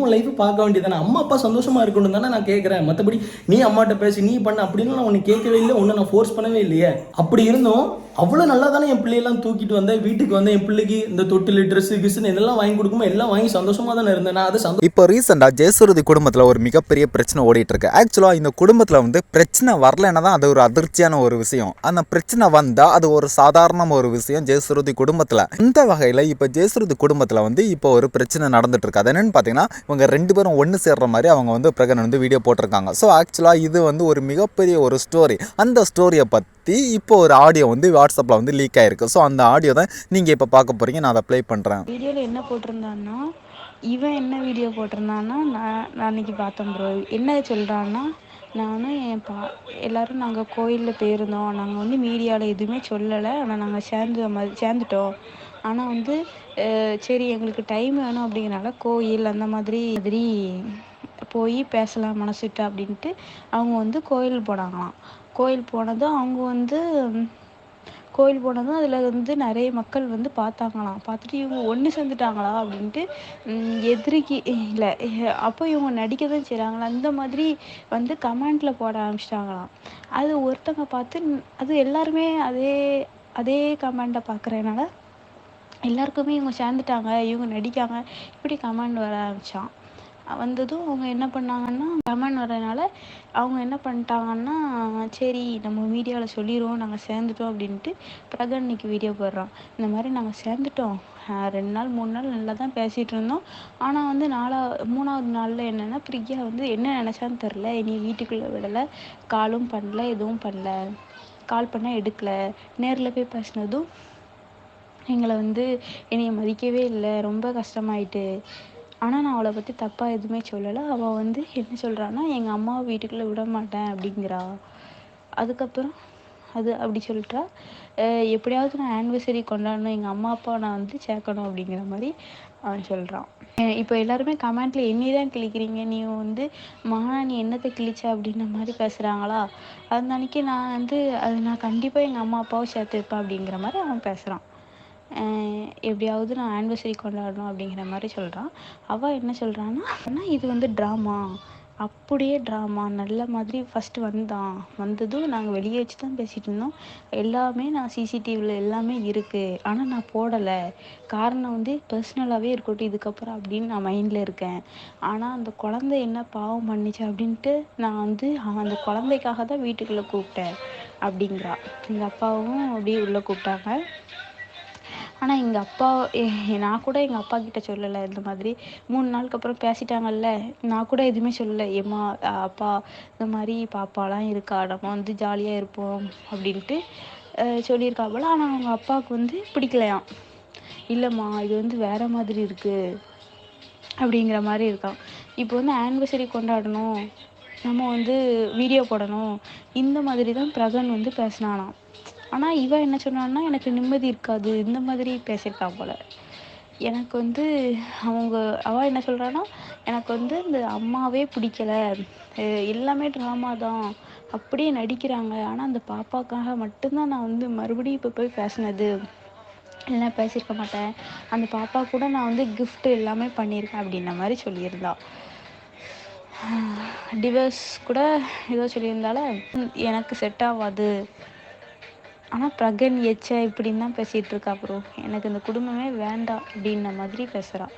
உன் லைஃப் பார்க்க வேண்டியதானே அம்மா அப்பா சந்தோஷமா இருக்கணும் தானே நான் கேட்குறேன் மற்றபடி நீ அம்மாட்ட பேசி நீ பண்ண அப்படின்னு நான் உன்னை கேட்கவே இல்லை. ஒன்று நான் ஃபோர்ஸ் பண்ணவே இல்லையே. அப்படி இருந்தும் அவ்வளோ நல்லா தானே என் பிள்ளையெல்லாம் தூக்கிட்டு வந்தேன் வீட்டுக்கு வந்தேன் என் பிள்ளைக்கு இந்த தொட்டில் ட்ரெஸ்ஸு கிஸ்ஸுன்னு இதெல்லாம் வாங்கி கொடுக்கும்போது எல்லாம் வாங்கி சந்தோஷமாக தானே இருந்தேன். நான் அது சந்தோஷம் இப்போ ரீசெண்டாக ஜெயசுரதி குடும்பத்தில் ஒரு மிகப்பெரிய பிரச்சனை ஓடிட்டு இருக்கு. ஆக்சுவலாக இந்த குடும்பத்தில் வந்து பிரச்சனை வரலைன்னா தான் அது ஒரு அதிர்ச்சியான ஒரு விஷயம். அந்த பிரச்சனை வந்தால் அது ஒரு சாதாரண ஒரு விஷயம் ஜெயசுரதி குடும்பத்தில். இந்த வகையில் இப்போ ஜெயசுரதி குடும்பத்தில் வந்து இப்போ ஒரு பிரச்சனை நடந்துட்டு இருக்கு. அது என்னன்னு பார்த்தீங்கன்னா இவங்க ரெண்டு பேரும் ஒன்று சேர்ற மாதிரி அவங்க வந்து பிரகன் வந்து வீடியோ போட்டிருக்காங்க. ஸோ ஆக்சுவலாக இது வந்து ஒரு மிகப்பெரிய ஒரு ஸ்டோரி அந்த ஸ்டோரியை பற்றி இப்போ ஒரு ஆடியோ வந்து வாட்ஸ்அப்பில் வந்து லீக் ஆயிருக்கு. ஸோ அந்த ஆடியோ தான் நீங்கள் இப்போ பார்க்க போகிறீங்க நான் அதை ப்ளே பண்ணுறேன் வீடியோவில் என்ன போட்டிருந்தான்னா இவன் என்ன வீடியோ போட்டிருந்தான்னா நான் நான் அன்றைக்கி பார்த்தேன் ப்ரோ என்ன சொல்கிறான்னா நானும் என் பா எல்லோரும் நாங்கள் கோயிலில் போயிருந்தோம். நாங்கள் வந்து மீடியாவில் எதுவுமே சொல்லலை. ஆனால் நாங்கள் சேர்ந்து மாதிரி சேர்ந்துட்டோம். ஆனால் வந்து சரி எங்களுக்கு டைம் வேணும் அப்படிங்கிறனால கோயில் அந்த மாதிரி மாதிரி போய் பேசலாம் மனசுட்டு அப்படின்ட்டு அவங்க வந்து கோயில் போனாங்களாம். கோயில் போனதும் அவங்க வந்து கோயில் போனதும் அதில் வந்து நிறைய மக்கள் வந்து பார்த்தாங்களாம். பார்த்துட்டு இவங்க ஒன்று சேர்ந்துட்டாங்களா அப்படின்ட்டு எதிரிக்கு இல்லை அப்போ இவங்க நடிக்க தான் செய்கிறாங்களா அந்த மாதிரி வந்து கமெண்டில் போட ஆரம்பிச்சிட்டாங்களாம். அது ஒருத்தங்க பார்த்து அது எல்லாருமே அதே அதே கமெண்ட்டை பார்க்குறதுனால எல்லாருக்குமே இவங்க சேர்ந்துட்டாங்க இவங்க நடிக்காங்க இப்படி கமெண்ட் வர ஆரம்பித்தான் வந்ததும் அவங்க என்ன பண்ணாங்கன்னா கமெண்ட் வரதுனால அவங்க என்ன பண்ணிட்டாங்கன்னா சரி நம்ம மீடியாவில் சொல்லிடுவோம் நாங்கள் சேர்ந்துட்டோம் அப்படின்ட்டு பிரகன் இன்னைக்கு வீடியோ போடுறோம் இந்த மாதிரி நாங்கள் சேர்ந்துட்டோம். ரெண்டு நாள் மூணு நாள் நல்லா தான் பேசிகிட்டு இருந்தோம். ஆனால் வந்து நாலா மூணாவது நாளில் என்னென்னா பிரியா வந்து என்ன நினச்சான்னு தெரில நீ வீட்டுக்குள்ளே விடலை. காலும் பண்ணல எதுவும் பண்ணல. கால் பண்ணால் எடுக்கல. நேரில் போய் பேசினதும் எங்களை வந்து என்னைய மதிக்கவே இல்லை. ரொம்ப கஷ்டமாயிட்டு ஆனால் நான் அவளை பற்றி தப்பாக எதுவுமே சொல்லலை. அவள் வந்து என்ன சொல்கிறான்னா எங்கள் அம்மாவை வீட்டுக்குள்ளே விட மாட்டேன் அப்படிங்கிறா. அதுக்கப்புறம் அது அப்படி சொல்லிட்டா. எப்படியாவது நான் ஆனிவர்சரி கொண்டாடணும். எங்கள் அம்மா அப்பா நான் வந்து சேர்க்கணும் அப்படிங்கிற மாதிரி அவன் சொல்கிறான் இப்போ எல்லாருமே கமெண்ட்ல என்னை தான் கிழிக்கிறீங்க? நீ வந்து மானா நீ என்னத்தை கிழிச்ச? அப்படின்ற மாதிரி பேசுகிறாங்களா அந்த அன்னைக்கு நான் வந்து அது நான் கண்டிப்பாக எங்கள் அம்மா அப்பாவை சேர்த்து வைப்பேன் அப்படிங்கிற மாதிரி அவன் பேசுகிறான் எப்படியாவது நான் ஆனிவர்சரி கொண்டாடணும் அப்படிங்கிற மாதிரி சொல்கிறான் அவள் என்ன சொல்கிறான்னா ஆனால் இது வந்து ட்ராமா அப்படியே ட்ராமா நல்ல மாதிரி ஃபஸ்ட்டு வந்தான். வந்ததும் நாங்கள் வெளியே வச்சு தான் பேசிகிட்டு இருந்தோம். எல்லாமே நான் சிசிடிவியில் எல்லாமே இருக்குது ஆனால் நான் போடலை. காரணம் வந்து பர்சனலாகவே இருக்கட்டும் இதுக்கப்புறம் அப்படின்னு நான் மைண்டில் இருக்கேன். ஆனால் அந்த குழந்தை என்ன பாவம் பண்ணிச்சு அப்படின்ட்டு நான் வந்து அந்த குழந்தைக்காக தான் வீட்டுக்குள்ளே கூப்பிட்டேன் அப்படிங்கிறா. எங்கள் அப்பாவும் அப்படியே உள்ளே கூப்பிட்டாங்க. ஆனால் எங்கள் அப்பா எ- நான் கூட எங்கள் அப்பா கிட்ட சொல்லலை இந்த மாதிரி. மூணு நாளுக்கு அப்புறம் பேசிட்டாங்கல்ல. நான் கூட எதுவுமே சொல்லலை. ஏம்மா அப்பா இந்த மாதிரி பாப்பாலாம் இருக்கா? நம்ம வந்து ஜாலியாக இருப்போம் அப்படின்ட்டு சொல்லியிருக்கா போல ஆனால் அவங்க அப்பாவுக்கு வந்து பிடிக்கலையாம் இல்லைம்மா இது வந்து வேற மாதிரி இருக்குது அப்படிங்கிற மாதிரி இருக்கான். இப்போ வந்து ஆனிவர்சரி கொண்டாடணும். நம்ம வந்து வீடியோ போடணும். இந்த மாதிரி தான் பிரகன் வந்து பேசினானாம். ஆனால் இவன் என்ன சொன்னான்னா எனக்கு நிம்மதி இருக்காது. இந்த மாதிரி பேசியிருக்கா போல. எனக்கு வந்து அவங்க அவ என்ன சொல்கிறான்னா எனக்கு வந்து இந்த அம்மாவே பிடிக்கல. எல்லாமே ட்ராமா தான். அப்படியே நடிக்கிறாங்க. ஆனால் அந்த பாப்பாக்காக மட்டும்தான் நான் வந்து மறுபடியும் இப்போ போய் பேசினது. இல்லைனா பேசியிருக்க மாட்டேன். அந்த பாப்பா கூட நான் வந்து கிஃப்ட் எல்லாமே பண்ணியிருக்கேன் அப்படின்ன மாதிரி சொல்லியிருந்தா. டிவோர்ஸ் கூட ஏதோ சொல்லியிருந்தால எனக்கு செட் ஆகாது. ஆனால் பிரகன் எச்ச இப்படின்னு தான் பேசிகிட்டு இருக்கா ப்ரோ எனக்கு இந்த குடும்பமே வேண்டாம் அப்படின்ன மாதிரி பேசுகிறா